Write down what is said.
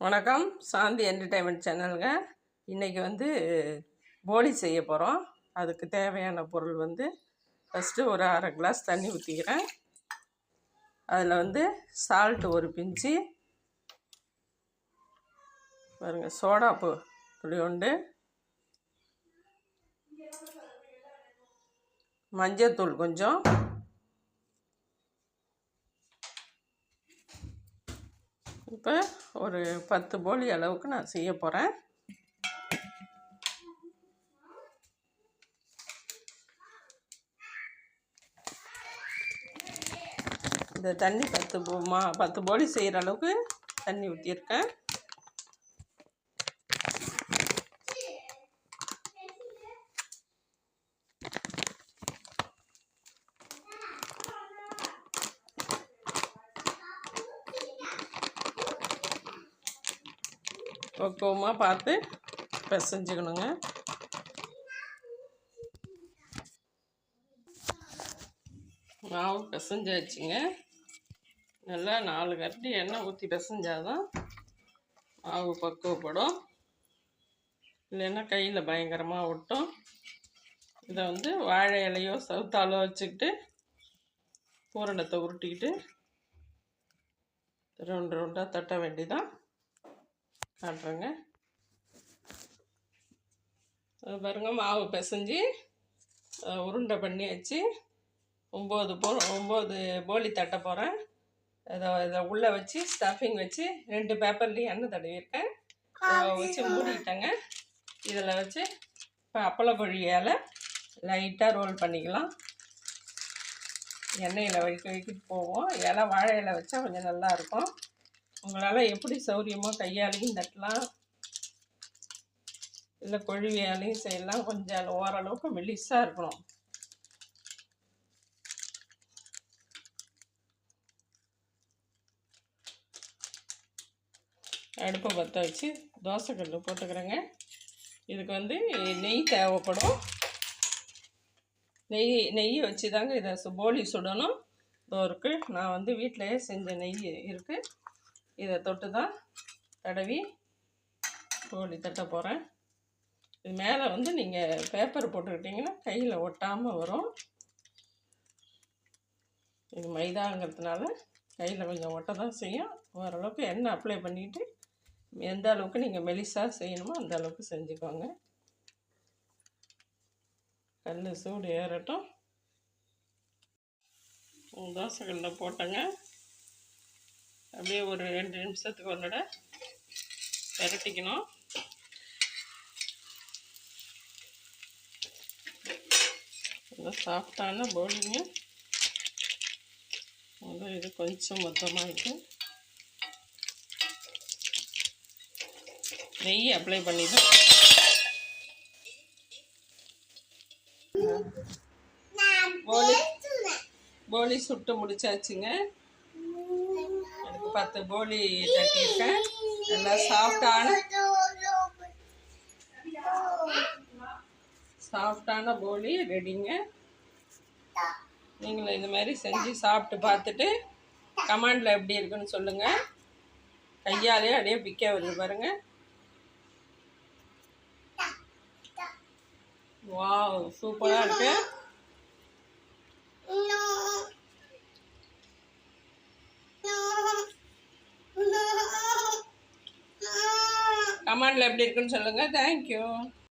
வணக்கம். சாந்தி என்டர்டைன்மெண்ட் சேனலுங்க இன்றைக்கி வந்து போலி செய்ய போகிறோம் அதுக்கு தேவையான பொருள் வந்து ஃபஸ்ட்டு ஒரு அரை கிளாஸ் தண்ணி ஊற்றிக்கிறேன் அதில் வந்து சால்ட்டு ஒரு பிஞ்சு. பாருங்கள் சோடாப்பு துளி உண்டு. மஞ்சத்தூள் கொஞ்சம். இப்போ ஒரு பத்து போலி அளவுக்கு நான் செய்ய போகிறேன் இந்த தண்ணி பத்து போ மா பத்து போலி செய்கிற அளவுக்கு தண்ணி ஊற்றியிருக்கேன் பக்குவமாக பார்த்து பிசைஞ்சுக்கணுங்க. மாவு பிசைஞ்சாச்சுங்க. நல்லா நாலு கரட்டி எண்ணெய் ஊற்றி பிசைஞ்சாதான் மாவு பக்குவப்படும். இல்லைன்னா கையில் பயங்கரமாக ஒட்டும். இதை வந்து வாழை இலையோ சவுத்தாலோ வச்சுக்கிட்டு பூரணத்தை உருட்டிக்கிட்டு ரெண்டு ரெண்டாக தட்ட வேண்டிதான். காட்டுறேங்க பாருங்க மாவு பிசைஞ்சு உருண்டை பண்ணி வச்சு ஒம்பது போ ஒம்பது போலி தட்ட போகிறேன் இதை இதை உள்ளே வச்சு ஸ்டஃபிங் வச்சு ரெண்டு பேப்பர்லேயும் எண்ணெய் தடவிருக்கேன் வச்சு மூடிட்டேங்க. இதில் வச்சு இப்போ அப்பளப்பொழியால் லைட்டாக ரோல் பண்ணிக்கலாம். எண்ணெயில் வைக்க வைக்கிட்டு போவோம். இலை வாழை இலை வச்சா கொஞ்சம் நல்லா இருக்கும். உங்களால் எப்படி சௌரியமோ கையாலையும் தட்டலாம். இல்லை கொழுவியாலையும் செய்யலாம். கொஞ்சம் ஓரளவுக்கு மெலிசாக இருக்கணும். அடுப்பை பற்ற வச்சு தோசைக்கல் போட்டுக்கிறேங்க. இதுக்கு வந்து நெய் தேவைப்படும். நெய் நெய் வச்சு தாங்க இதை சு போலி சுடணும். இதோ இருக்குது நான் வந்து வீட்டிலையே செஞ்ச நெய் இருக்குது இதை தொட்டு தான் தடவி போலி தட்ட போகிறேன் இது மேலே வந்து நீங்கள் பேப்பர் போட்டுக்கிட்டிங்கன்னா கையில் ஒட்டாமல் வரும். இது மைதாங்கிறதுனால கையில் கொஞ்சம் ஒட்ட தான் செய்யும். ஓரளவுக்கு எண்ணெய் அப்ளை பண்ணிவிட்டு எந்த அளவுக்கு நீங்கள் மெலிசாக செய்யணுமோ அந்த அளவுக்கு செஞ்சுக்கோங்க. கல் சூடு ஏறட்டும். தோசைக்கல்லில் போட்டேங்க. அப்படியே ஒரு ரெண்டு நிமிஷத்துக்கு ஒரு தடவை பெரட்டிக்கணும். நல்லா சாஃப்டான போலிங்க அது இது கொஞ்சம் மொத்தமாகிட்டு நெய் அப்ளை பண்ணிதான் போலி போலி சுட்டு முடிச்சாச்சுங்க. பத்து போலி தட்டியிருக்கேன். நல்லா சாஃப்டான சாஃப்டான போலி ரெடிங்க. நீங்களும் இந்த மாதிரி செஞ்சு சாப்பிட்டு பார்த்துட்டு கமாண்டில் எப்படி இருக்குன்னு சொல்லுங்கள் கையாலே அப்படியே பிக்க வருது பாருங்கள் வாவ் சூப்பராக இருக்குது கமாண்டில் எப்படி இருக்குன்னு சொல்லுங்கள் தேங்க்யூ